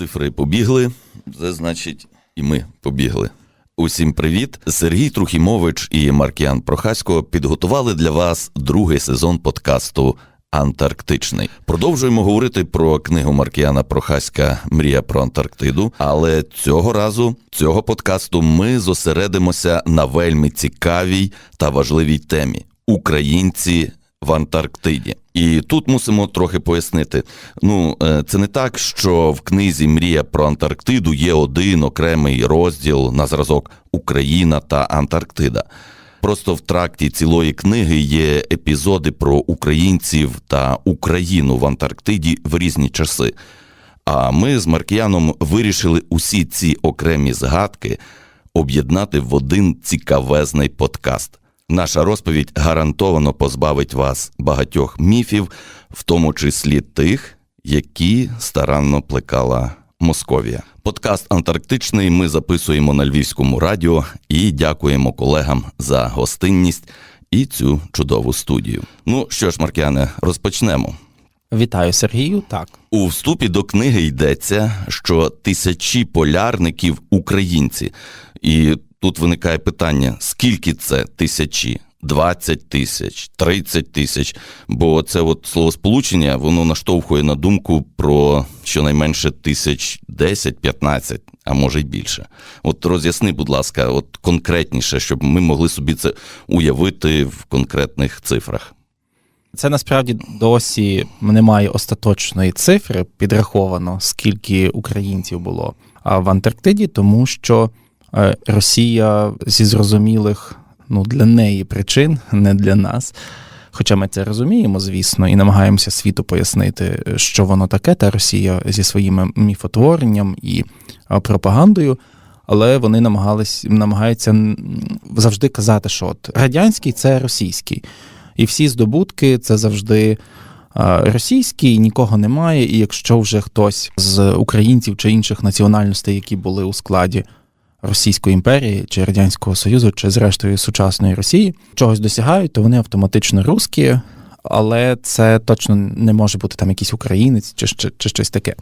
Цифри побігли, це значить, і ми побігли. Усім привіт! Сергій Трухімович і Маркіан Прохасько підготували для вас другий сезон подкасту Антарктичний. Продовжуємо говорити про книгу Маркіана Прохаська Мрія про Антарктиду. Але цього разу цього подкасту ми зосередимося на вельми цікавій та важливій темі українці в Антарктиді. І тут мусимо трохи пояснити. Ну, е, це не так, що в книзі Мрія про Антарктиду є один окремий розділ на зразок Україна та Антарктида. Просто в тракті цілої книги є епізоди про українців та Україну в Антарктиді в різні часи. А ми з Маркіяном вирішили усі ці окремі згадки об'єднати в один цікавезний подкаст. Наша розповідь гарантовано позбавить вас багатьох міфів, в тому числі тих, які старанно плекала Московія. Подкаст Антарктичний ми записуємо на Львівському радіо і дякуємо колегам за гостинність і цю чудову студію. Ну що ж, Маркіане, розпочнемо. Вітаю Сергію. Так, У вступі до книги йдеться, що тисячі полярників українці. І тут виникає питання: скільки це тисячі? 20 тисяч, 30 тисяч. Бо це от словосполучення, воно наштовхує на думку про щонайменше тисяч 10-15, а може й більше. От роз'ясни, будь ласка, от конкретніше, щоб ми могли собі це уявити в конкретних цифрах. це насправді досі немає остаточної цифри, підраховано, скільки українців було в Антарктиді, тому що Росія зі зрозумілих ну, для неї причин, не для нас. Хоча ми це розуміємо, звісно, і намагаємося світу пояснити, що воно таке, та Росія зі своїм міфотворенням і пропагандою. Але вони намагались намагаються завжди казати, що от радянський це російський, і всі здобутки це завжди а, російські, нікого немає. І якщо вже хтось з українців чи інших національностей, які були у складі Російської імперії чи Радянського Союзу, чи зрештою сучасної Росії, чогось досягають, то вони автоматично русські, але це точно не може бути там якийсь українець чи, чи, чи щось таке.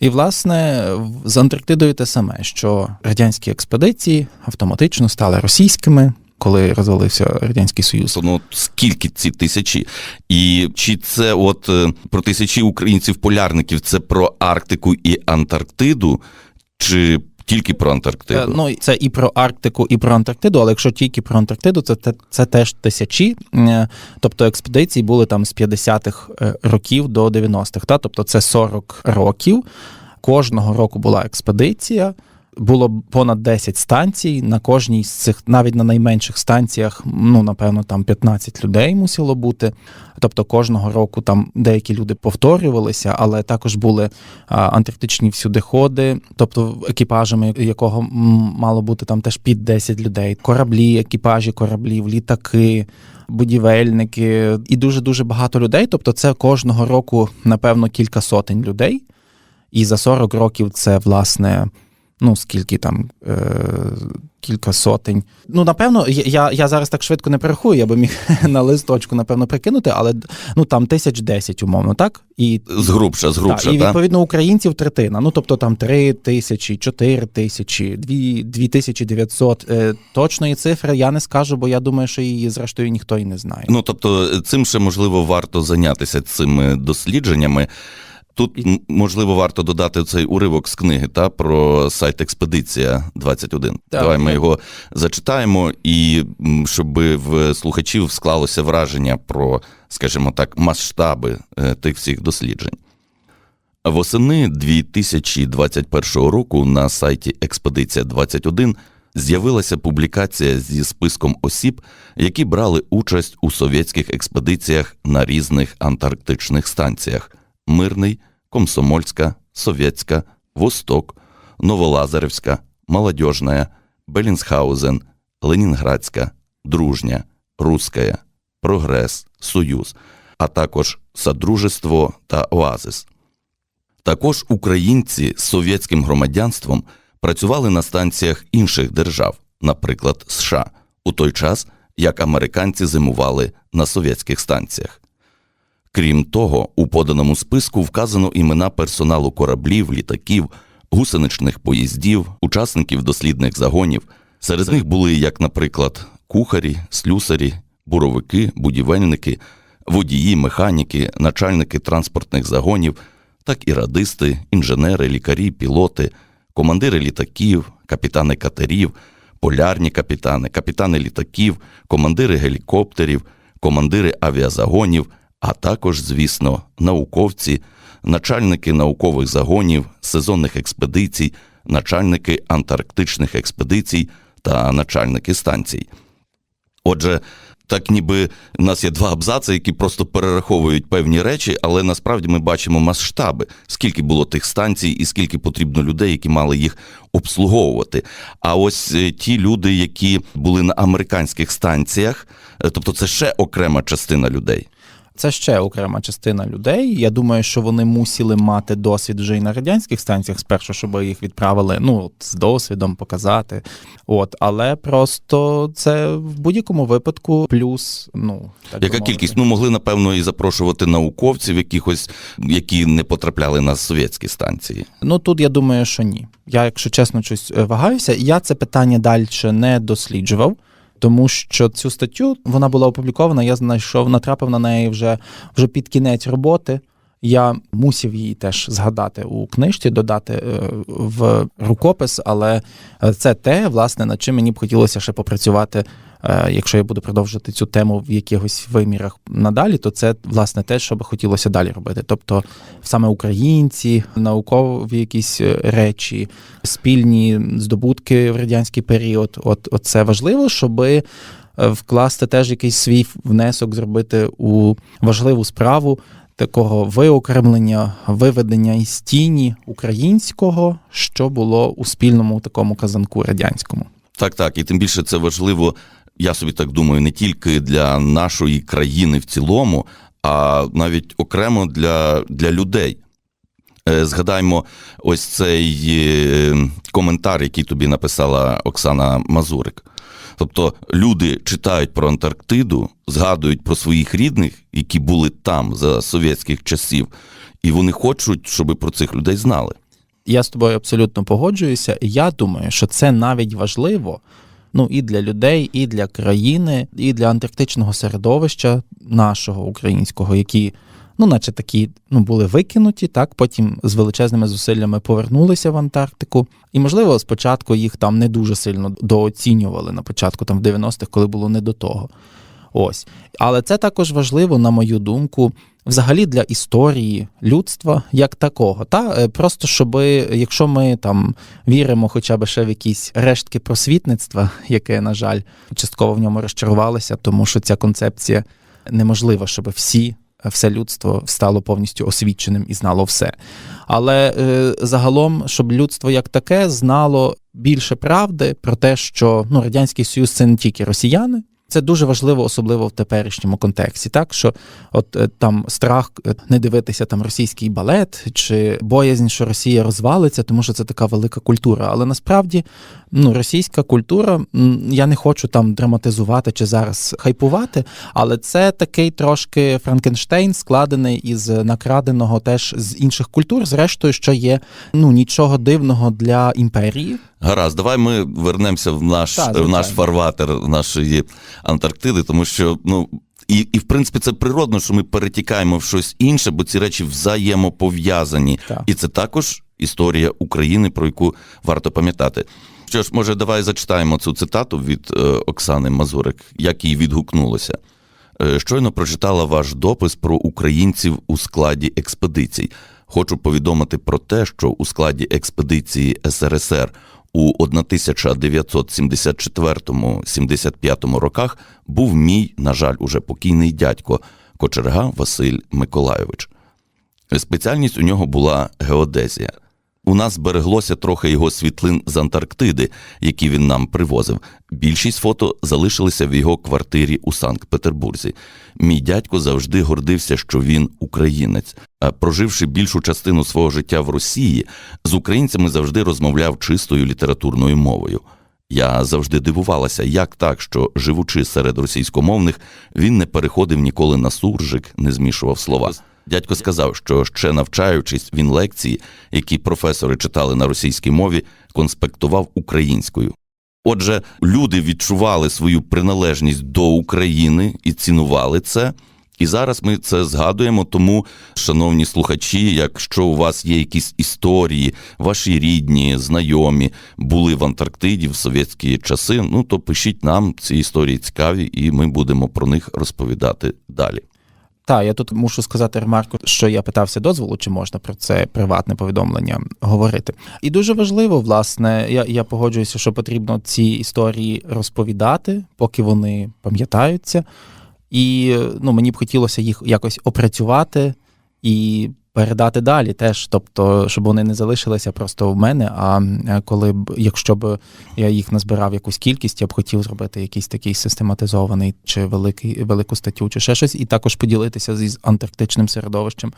І, власне, з Антарктидою те саме, що радянські експедиції автоматично стали російськими, коли розвалився Радянський Союз. Ну, скільки ці тисячі? І чи це от е, про тисячі українців-полярників це про Арктику і Антарктиду, чи тільки про Е, Антарктиду? Ну, це і про Арктику, і про Антарктиду, але якщо тільки про Антарктиду, це, це, це теж тисячі. Е, Тобто експедиції були там з 50-х е, років до 90-х. Та? Тобто це 40 років. Кожного року була експедиція. Було понад 10 станцій. На кожній з цих, навіть на найменших станціях, ну напевно, там 15 людей мусило бути. Тобто кожного року там деякі люди повторювалися, але також були антарктичні всюдиходи, тобто екіпажами якого мало бути там теж під 10 людей. Кораблі, екіпажі кораблів, літаки, будівельники і дуже дуже багато людей. Тобто, це кожного року, напевно, кілька сотень людей. І за 40 років це власне. Ну, скільки там е, кілька сотень. Ну, напевно, я- я, зараз так швидко не перерахую, я би міг на листочку, напевно, прикинути, але ну там тисяч десять, умовно, так? І Згрубша, згрубша, так, і відповідно українців третина. Ну тобто там три тисячі, чотири тисячі, дві, дві тисячі дев'ятсот. Е, Точної цифри я не скажу, бо я думаю, що її зрештою ніхто і не знає. Ну, тобто, цим ще можливо варто зайнятися цими дослідженнями. Тут можливо варто додати цей уривок з книги та про сайт Експедиція 21. Так, Давай ми його зачитаємо, і щоб в слухачів склалося враження про, скажімо так, масштаби е, тих всіх досліджень. Восени 2021 року на сайті Експедиція 21 з'явилася публікація зі списком осіб, які брали участь у совєтських експедиціях на різних антарктичних станціях: Мирний, Комсомольська, Совєтська, Восток, Новолазаревська, Молодежная, Белінсхаузен, Ленінградська, Дружня, Русская, Прогрес, Союз, а також Содружество та Оазис. Також українці з совєтським громадянством працювали на станціях інших держав, наприклад, США, у той час, як американці зимували на совєтських станціях. Крім того, у поданому списку вказано імена персоналу кораблів, літаків, гусеничних поїздів, учасників дослідних загонів. Серед них були, як, наприклад, кухарі, слюсарі, буровики, будівельники, водії, механіки, начальники транспортних загонів, так і радисти, інженери, лікарі, пілоти, командири літаків, капітани катерів, полярні капітани, капітани літаків, командири гелікоптерів, командири авіазагонів, а також, звісно, науковці, начальники наукових загонів, сезонних експедицій, начальники антарктичних експедицій та начальники станцій. Отже, так ніби в нас є два абзаци, які просто перераховують певні речі, але насправді ми бачимо масштаби, скільки було тих станцій і скільки потрібно людей, які мали їх обслуговувати. А ось е, ті люди, які були на американських станціях, е, тобто це ще окрема частина людей. Це ще окрема частина людей. Я думаю, що вони мусили мати досвід вже і на радянських станціях спершу, щоб їх відправили ну, от, з досвідом показати. От, але просто це в будь-якому випадку плюс. Ну так Яка кількість? Ну могли напевно і запрошувати науковців, якихось, які не потрапляли на совєтські станції. Ну тут я думаю, що ні. Я, якщо чесно, щось е, вагаюся. Я це питання далі не досліджував. Тому що цю статтю вона була опублікована, я знайшов, натрапив на неї вже, вже під кінець роботи. Я мусив її теж згадати у книжці, додати е, в рукопис, але е, це те, власне, над чим мені б хотілося ще попрацювати. Е, Якщо я буду продовжувати цю тему в якихось вимірах надалі, то це власне те, що би хотілося далі робити. Тобто саме українці, наукові якісь е, речі, спільні здобутки в радянський період. От, от це важливо, щоби е, вкласти теж якийсь свій внесок, зробити у важливу справу такого виокремлення, виведення із тіні українського, що було у спільному такому казанку радянському. Так, так, і тим більше це важливо, я собі так думаю, не тільки для нашої країни в цілому, а навіть окремо для, для людей. Е, Згадаймо ось цей е, коментар, який тобі написала Оксана Мазурик. Тобто люди читають про Антарктиду, згадують про своїх рідних, які були там за совєтських часів, і вони хочуть, щоб про цих людей знали. Я з тобою абсолютно погоджуюся. І я думаю, що це навіть важливо ну, і для людей, і для країни, і для антарктичного середовища нашого українського, які, ну, наче такі ну, були викинуті, так, потім з величезними зусиллями повернулися в Антарктику. І, можливо, спочатку їх там не дуже сильно дооцінювали на початку, там в 90-х, коли було не до того. Ось. Але це також важливо, на мою думку, взагалі для історії людства як такого. Та Е, просто щоб, якщо ми там віримо хоча б ще в якісь рештки просвітництва, яке, на жаль, частково в ньому розчарувалося, тому що ця концепція неможлива, щоб всі. Все людство стало повністю освіченим і знало все. Але е, загалом, щоб людство як таке знало більше правди про те, що ну, Радянський Союз це не тільки росіяни, це дуже важливо, особливо в теперішньому контексті. Так що, от е, там страх е, не дивитися там російський балет чи боязнь, що Росія розвалиться, тому що це така велика культура. Але насправді ну, російська культура, я не хочу там драматизувати чи зараз хайпувати, але це такий трошки Франкенштейн, складений із накраденого теж з інших культур, зрештою, що є ну нічого дивного для імперії. Гаразд, давай ми вернемося в наш, Так, в наш фарватер нашої Антарктиди, тому що ну. І, і в принципі це природно, що ми перетікаємо в щось інше, бо ці речі взаємопов'язані. Так. І це також історія України, про яку варто пам'ятати. Що ж, може, давай зачитаємо цю цитату від е, Оксани Мазурик, як їй відгукнулося. Е, Щойно прочитала ваш допис про українців у складі експедицій. Хочу повідомити про те, що у складі експедиції СРСР у 1974-75 роках був мій, на жаль, уже покійний дядько Кочерга Василь Миколайович. Спеціальність у нього була геодезія. У нас збереглося трохи його світлин з Антарктиди, які він нам привозив. Більшість фото залишилися в його квартирі у Санкт-Петербурзі. Мій дядько завжди гордився, що він українець. А проживши більшу частину свого життя в Росії, з українцями завжди розмовляв чистою літературною мовою. Я завжди дивувалася, як так, що, живучи серед російськомовних, він не переходив ніколи на суржик, не змішував слова. Дядько сказав, що ще навчаючись, він лекції, які професори читали на російській мові, конспектував українською. Отже, люди відчували свою приналежність до України і цінували це. І зараз ми це згадуємо. Тому, шановні слухачі, якщо у вас є якісь історії, ваші рідні, знайомі були в Антарктиді в совєтські часи, ну то пишіть нам ці історії цікаві, і ми будемо про них розповідати далі. Так, я тут мушу сказати ремарку, що я питався дозволу, чи можна про це приватне повідомлення говорити. І дуже важливо, власне, я, я погоджуюся, що потрібно ці історії розповідати, поки вони пам'ятаються. І ну, мені б хотілося їх якось опрацювати і передати далі теж. Тобто, щоб вони не залишилися просто в мене. А е, коли б, якщо б я їх назбирав якусь кількість, я б хотів зробити якийсь такий систематизований чи великий, велику статтю, чи ще щось, і також поділитися зі антарктичним середовищем.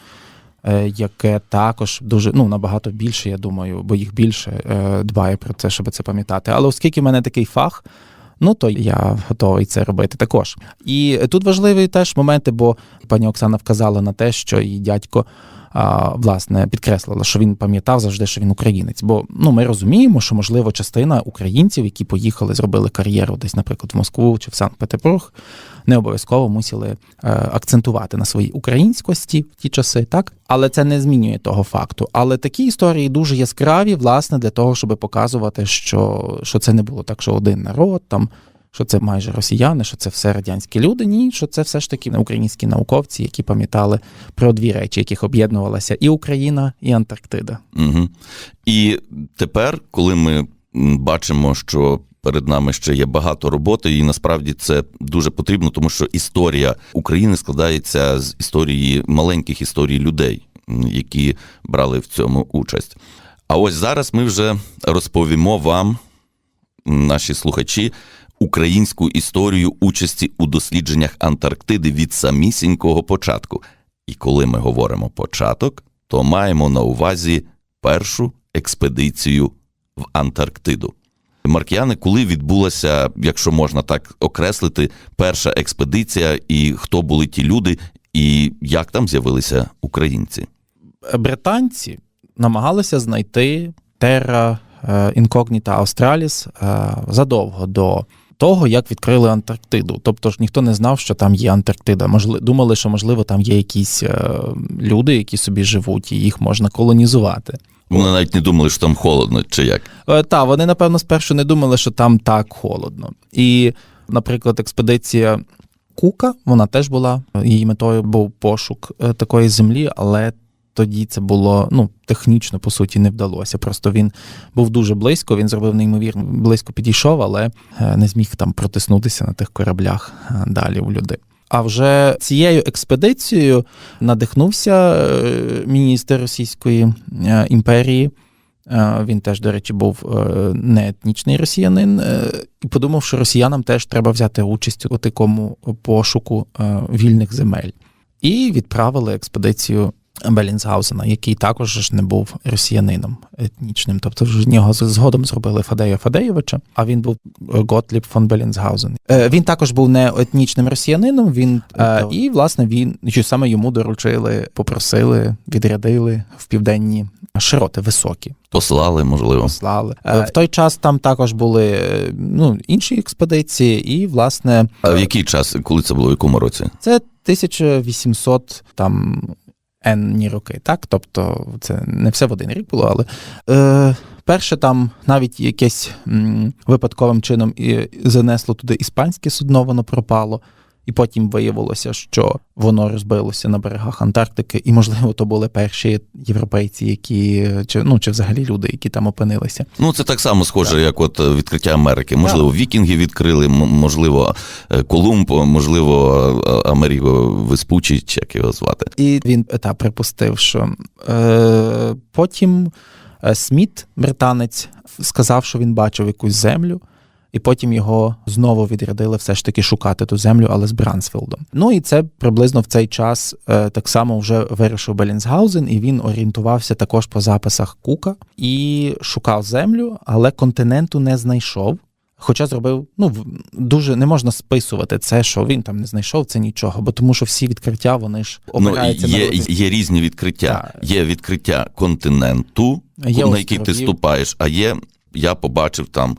е, Яке також дуже ну набагато більше, я думаю, бо їх більше е, дбає про це, щоб це пам'ятати. Але оскільки в мене такий фах, ну то я готовий це робити також. І тут важливі теж моменти, бо пані Оксана вказала на те, що її дядько. Власне, підкреслила, що він пам'ятав завжди, що він українець. Бо ну ми розуміємо, що можливо частина українців, які поїхали, зробили кар'єру десь, наприклад, в Москву чи в Санкт-Петербург, не обов'язково мусили е, акцентувати на своїй українськості в ті часи, так але це не змінює того факту. Але такі історії дуже яскраві, власне, для того, щоб показувати, що, що це не було так, що один народ там. Що це майже росіяни, що це все радянські люди? Ні, що це все ж таки українські науковці, які пам'ятали про дві речі, яких об'єднувалася і Україна, і Антарктида. Угу. І тепер, коли ми бачимо, що перед нами ще є багато роботи, і насправді це дуже потрібно, тому що історія України складається з історії маленьких історій людей, які брали в цьому участь. А ось зараз ми вже розповімо вам, наші слухачі, українську історію участі у дослідженнях Антарктиди від самісінького початку. І коли ми говоримо початок, то маємо на увазі першу експедицію в Антарктиду. Маркіяни, коли відбулася, якщо можна так окреслити, перша експедиція, і хто були ті люди, і як там з'явилися українці? британці намагалися знайти Terra Incognita Australis е, задовго до того, як відкрили Антарктиду. Тобто ж ніхто не знав, що там є Антарктида. Можли, думали, що можливо там є якісь е, люди, які собі живуть, і їх можна колонізувати. Вони навіть не думали, що там холодно, чи як. Е, Та, вони, напевно, спершу не думали, що там так холодно. І, наприклад, експедиція Кука, вона теж була, її метою був пошук е, такої землі, але тоді це було ну, технічно, по суті, не вдалося. Просто він був дуже близько, він зробив неймовірно близько підійшов, але е, не зміг там протиснутися на тих кораблях е, далі у люди. А вже цією експедицією надихнувся е, міністр Російської імперії. Він теж, до речі, був не етнічний росіянин, і подумав, що росіянам теж треба взяти участь у такому пошуку вільних земель. І відправили експедицію Белінсгаузена, який також ж не був росіянином етнічним. Тобто ж нього згодом зробили Фадея Фадеєвича, а він був Готліб фон Белінсгаузен. Е, Він також був не етнічним росіянином. Він е, і власне він саме йому доручили, попросили, відрядили в південні широти високі. Послали, можливо. Послали Е, в той час. Там також були е, ну інші експедиції, і власне А в який час, коли це було, в якому році? це 1800 там енні роки, так? Тобто це не все в один рік було, але е, перше там навіть якесь м, випадковим чином і занесло туди іспанське судно, воно пропало. І потім виявилося, що воно розбилося на берегах Антарктики, і, можливо, то були перші європейці, які чи ну чи взагалі люди, які там опинилися. Ну, це так само схоже, як от е, відкриття Америки. Можливо, вікінги відкрили, можливо, е, Колумб, можливо, е, Америго Веспучий, як його звати. І він та припустив, що е, потім Сміт, британець, сказав, що він бачив якусь землю. І потім його знову відрядили все ж таки шукати ту землю, але з Брансфілдом. Ну і це приблизно в цей час е, так само вже вирішив Белінсгаузен, і він орієнтувався також по записах Кука і шукав землю, але континенту не знайшов. Хоча зробив, ну дуже не можна списувати це, що він там не знайшов це нічого, бо тому що всі відкриття вони ж Ну, опираються є, на є різні відкриття. Так. Є відкриття континенту, Є на який ти ступаєш, а є, я побачив там,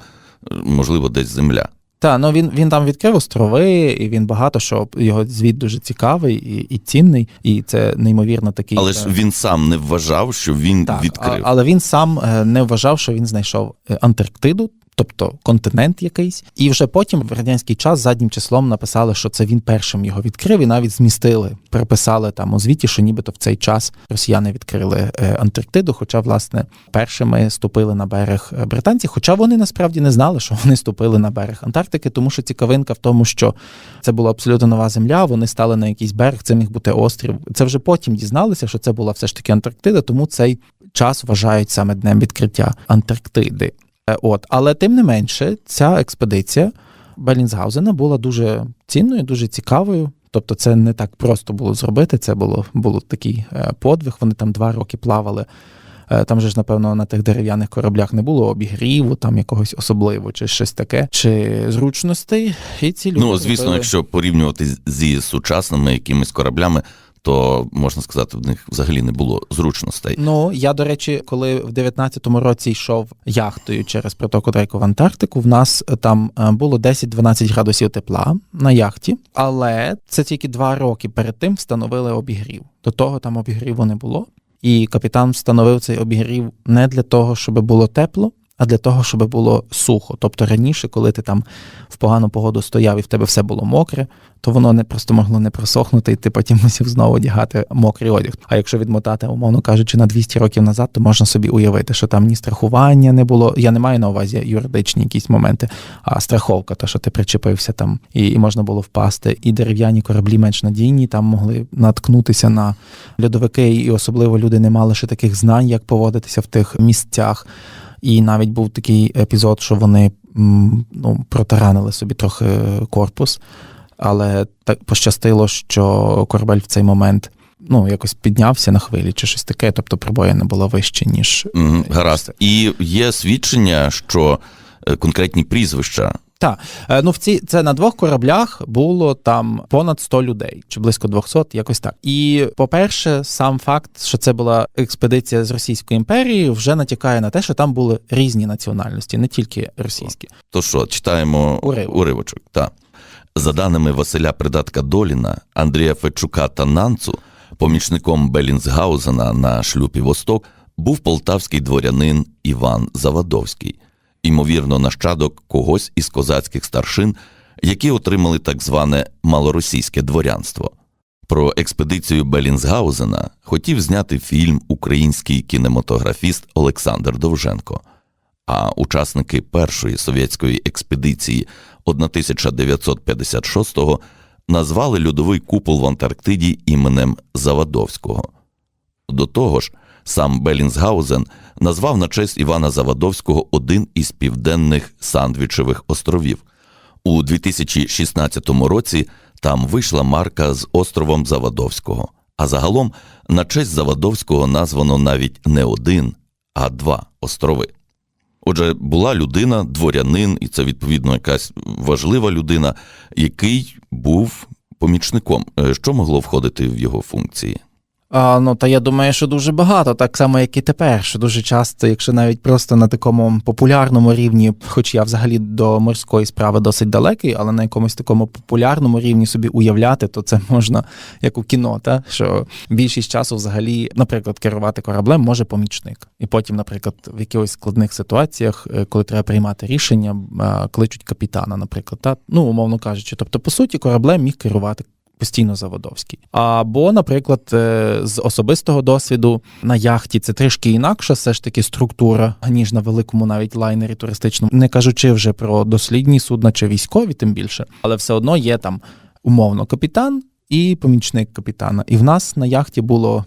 можливо, десь земля. Та, ну він, він там відкрив острови, і він багато що його звіт дуже цікавий і, і цінний, і це неймовірно такий. Але ж е, він сам не вважав, що він так, а, відкрив. але він сам е, не вважав, що він знайшов е, Антарктиду. Тобто континент якийсь, і вже потім в радянський час заднім числом написали, що це він першим його відкрив, і навіть змістили, переписали там у звіті, що нібито в цей час росіяни відкрили е, Антарктиду. Хоча, власне, першими ступили на берег е, британці. Хоча вони насправді не знали, що вони ступили на берег Антарктики, тому що цікавинка в тому, що це була абсолютно нова земля. Вони стали на якийсь берег, це міг бути острів. Це вже потім дізналися, що це була все ж таки Антарктида, тому цей час вважають саме днем відкриття Антарктиди. Е, От, але тим не менше, ця експедиція Белінсгаузена була дуже цінною, дуже цікавою. Тобто, це не так просто було зробити. Це було, було такий е, подвиг. Вони там два роки плавали. Е, Там же ж, напевно, на тих дерев'яних кораблях не було обігріву, там якогось особливого, чи щось таке, чи зручностей. І ці люди Ну, звісно, якщо порівнювати зі сучасними якимись кораблями, то можна сказати, в них взагалі не було зручностей. Ну, я, до речі, коли в 19-му році йшов яхтою через протоку Дрейку в Антарктику, в нас е, там е, було 10-12 градусів тепла на яхті, але це тільки два роки перед тим встановили обігрів. До того там обігріву не було. І капітан встановив цей обігрів не для того, щоб було тепло, а для того, щоб було сухо. Тобто раніше, коли ти там в погану погоду стояв і в тебе все було мокре, то воно не просто могло не просохнути, і ти потім мусив знову одягати мокрий одяг. А якщо відмотати, умовно кажучи, на 200 років назад, то можна собі уявити, що там ні страхування не було. Я не маю на увазі юридичні якісь моменти, а страховка, то що ти причепився там, і, і можна було впасти. І дерев'яні кораблі менш надійні, там могли наткнутися на льодовики, і особливо люди не мали ще таких знань, як поводитися в тих місцях. І навіть був такий епізод, що вони ну, протаранили собі трохи корпус, але так пощастило, що корабель в цей момент ну, якось піднявся на хвилі чи щось таке, тобто пробоя не була вище, ніж. Гаразд. І є свідчення, що е, конкретні прізвища. Так, Е, ну в ці це на двох кораблях було там понад 100 людей, чи близько 200, якось так. І по-перше, сам факт, що це була експедиція з Російської імперії, вже натякає на те, що там були різні національності, не тільки російські. То що, читаємо Уривок. уривочок. Так. За даними Василя Придатка Доліна, Андрія Федчука та Нанцу, помічником Белінсгаузена на шлюпі Восток був полтавський дворянин Іван Завадовський, ймовірно, нащадок когось із козацьких старшин, які отримали так зване малоросійське дворянство. Про експедицію Белінсгаузена хотів зняти фільм український кінематографіст Олександр Довженко. А учасники першої совєтської експедиції 1956-го назвали льодовий купол в Антарктиді іменем Завадовського. До того ж, сам Белінсгаузен назвав на честь Івана Завадовського один із південних Сандвічевих островів. У 2016 році там вийшла марка з островом Завадовського, а загалом на честь Завадовського названо навіть не один, а два острови. Отже, була людина, дворянин, і це відповідно якась важлива людина, який був помічником. Е, Що могло входити в його функції? А, ну, та я думаю, що дуже багато, так само, як і тепер. Що дуже часто, якщо навіть просто на такому популярному рівні, хоч я взагалі до морської справи досить далекий, але на якомусь такому популярному рівні собі уявляти, то це можна як у кіно, та? що більшість часу взагалі, наприклад, керувати кораблем може помічник. І потім, наприклад, в якихось складних ситуаціях, е, коли треба приймати рішення, кличуть капітана, наприклад, та? ну, умовно кажучи. Тобто, по суті, кораблем міг керувати постійно Заводовський. Або, наприклад, е, з особистого досвіду на яхті це трішки інакша, все ж таки структура, ніж на великому навіть лайнері туристичному, не кажучи вже про дослідні судна чи військові, тим більше, але все одно є там умовно капітан і помічник капітана. І в нас на яхті було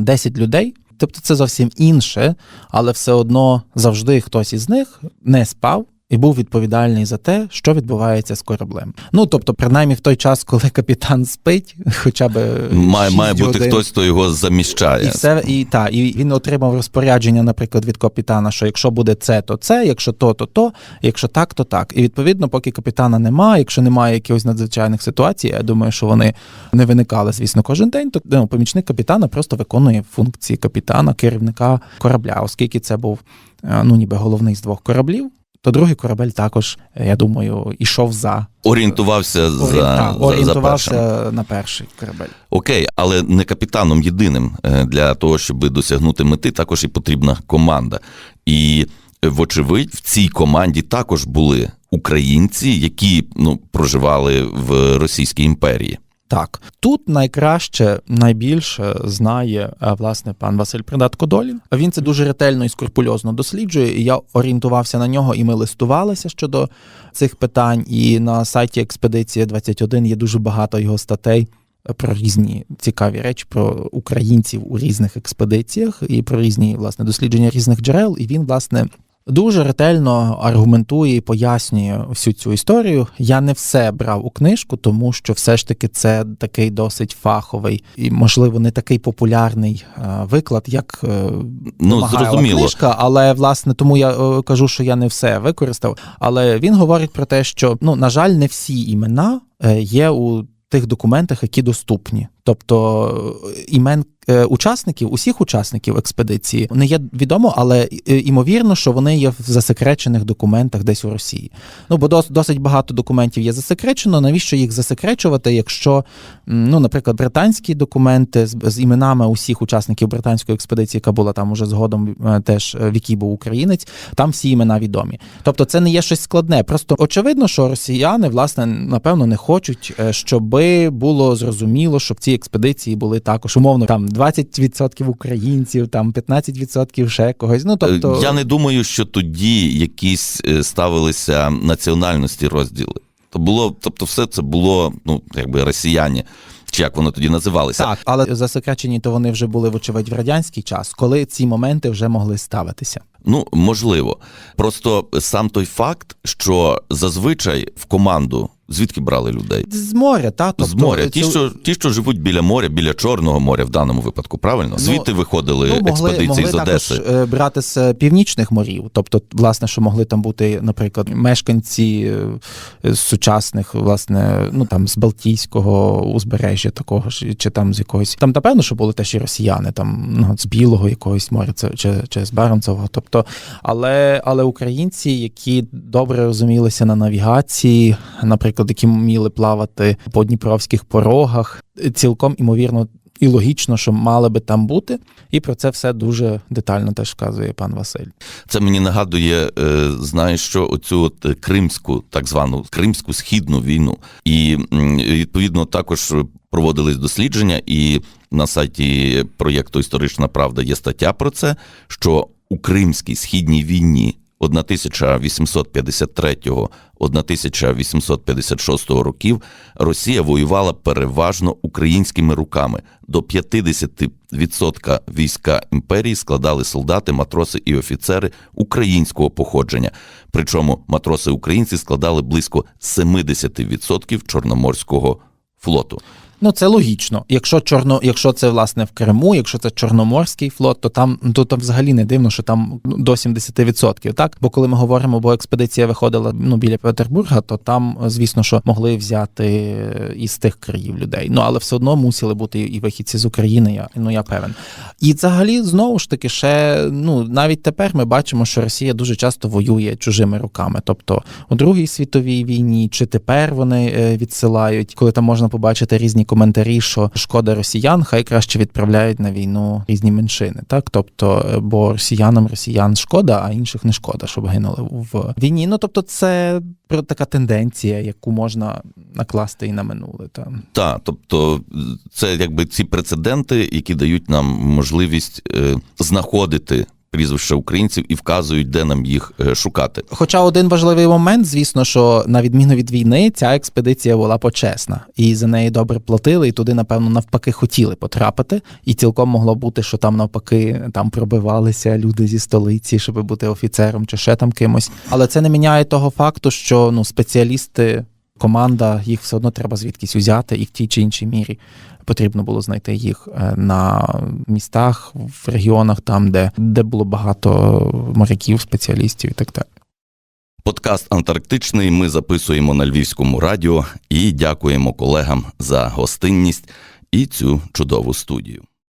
10 людей. Тобто це зовсім інше, але все одно завжди хтось із них не спав. І був відповідальний за те, що відбувається з кораблем. Ну тобто, принаймні в той час, коли капітан спить, хоча б Має, має бути годин, хтось, хто його заміщає. і все, і та, і він отримав розпорядження, наприклад, від капітана, що якщо буде це, то це, якщо то, то то, якщо так, то так. І відповідно, поки капітана немає, якщо немає якихось надзвичайних ситуацій, я думаю, що вони не виникали, звісно, кожен день. То ну, помічник капітана просто виконує функції капітана, керівника корабля, оскільки це був е, ну ніби головний з двох кораблів. То другий корабель також, е, я думаю, ішов за Орієнтувався за, та, за, за першим. на перший корабель. Окей, але не капітаном єдиним Е, для того, щоб досягнути мети, також і потрібна команда. І е, вочевидь, в цій команді також були українці, які ну проживали в Російській імперії. Так, тут найкраще, найбільше знає е, власне пан Василь Придатко Долін. Він це дуже ретельно і скрупульозно досліджує. І я орієнтувався на нього, і ми листувалися щодо цих питань. І на сайті Експедиція 21 є дуже багато його статей. Про різні цікаві речі про українців у різних експедиціях і про різні власне дослідження різних джерел. І він власне дуже ретельно аргументує і пояснює всю цю історію. Я не все брав у книжку, тому що все ж таки це такий досить фаховий і, можливо, не такий популярний е, виклад, як е, Ну, зрозуміло. книжка. Але власне тому я е, кажу, що я не все використав. Але він говорить про те, що ну на жаль, не всі імена є у тих документах, які доступні. Тобто е, імен е, учасників, усіх учасників експедиції не є відомо, але е, імовірно, що вони є в засекречених документах десь у Росії. Ну бо досить багато документів є засекречено. Навіщо їх засекречувати, якщо, ну, наприклад, британські документи з, з іменами усіх учасників британської експедиції, яка була там уже згодом е, теж е, в якій був українець, там всі імена відомі. Тобто, це не є щось складне. Просто очевидно, що росіяни, власне, напевно, не хочуть, е, щоби було зрозуміло, щоб ці експедиції були також умовно там 20% українців, там 15% ще когось. Ну тобто Я не думаю, що тоді якісь е, ставилися національності розділи. То було, тобто, все це було, ну, якби росіяни, чи як воно тоді називалося. так, але засекречені то вони вже були, вочевидь, в радянський час, коли ці моменти вже могли ставитися. Ну, можливо. Просто сам той факт, що зазвичай в команду звідки брали людей? З моря, та тобто, З моря. Ті, це- що, ті, що живуть біля моря, біля Чорного моря в даному випадку, правильно? Звідти виходили ну, могли, експедиції могли з Одеси. також е, брати з північних морів. Тобто, власне, що могли там бути, наприклад, мешканці е, сучасних, власне, ну там з Балтійського узбережжя такого ж, чи там з якогось. Там, напевно, що були теж і росіяни, там ну, з білого якогось моря, це чи, чи з Баренцевого. Тобто, але, але українці, які добре розумілися на навігації, наприклад, які вміли плавати по дніпровських порогах, цілком імовірно. І логічно, що мали би там бути, і про це все дуже детально теж вказує пан Василь. Це мені нагадує, е, знаєш, що оцю от кримську, так звану кримську східну війну. І відповідно також проводились дослідження, і на сайті проєкту Історична Правда є стаття про це, що у Кримській східній війні 1853-1856 років Росія воювала переважно українськими руками. До 50% війська імперії складали солдати, матроси і офіцери українського походження. Причому матроси українці складали близько 70% чорноморського флоту. Ну це логічно. Якщо чорно, якщо це власне в Криму, якщо це Чорноморський флот, то там ну, то там взагалі не дивно, що там ну, до 70%, так? Бо коли ми говоримо, бо експедиція виходила ну біля Петербурга, то там, звісно, що могли взяти е, із тих країв людей. Ну але все одно мусили бути і вихідці з України. Я ну я певен. І взагалі знову ж таки, ще ну навіть тепер ми бачимо, що Росія дуже часто воює чужими руками. Тобто у Другій світовій війні, чи тепер вони е, відсилають, коли там можна побачити різні коментарі, що шкода росіян, хай краще відправляють на війну різні меншини. Так, тобто, е, бо росіянам росіян шкода, а інших не шкода, щоб гинули в війні. Ну тобто, це така тенденція, яку можна накласти і на минуле. Так, тобто це якби ці прецеденти, які дають нам можливість е, знаходити прізвища українців і вказують, де нам їх е, шукати. Хоча один важливий момент, звісно, що на відміну від війни, ця експедиція була почесна, і за неї добре платили, і туди, напевно, навпаки хотіли потрапити. І цілком могло бути, що там навпаки там пробивалися люди зі столиці, щоб бути офіцером чи ще там кимось. Але це не міняє того факту, що ну спеціалісти, команда, їх все одно треба звідкись узяти, і в тій чи іншій мірі потрібно було знайти їх е, на містах, в регіонах, там, де, де було багато моряків, спеціалістів і так далі. Подкаст Антарктичний ми записуємо на Львівському радіо і дякуємо колегам за гостинність і цю чудову студію.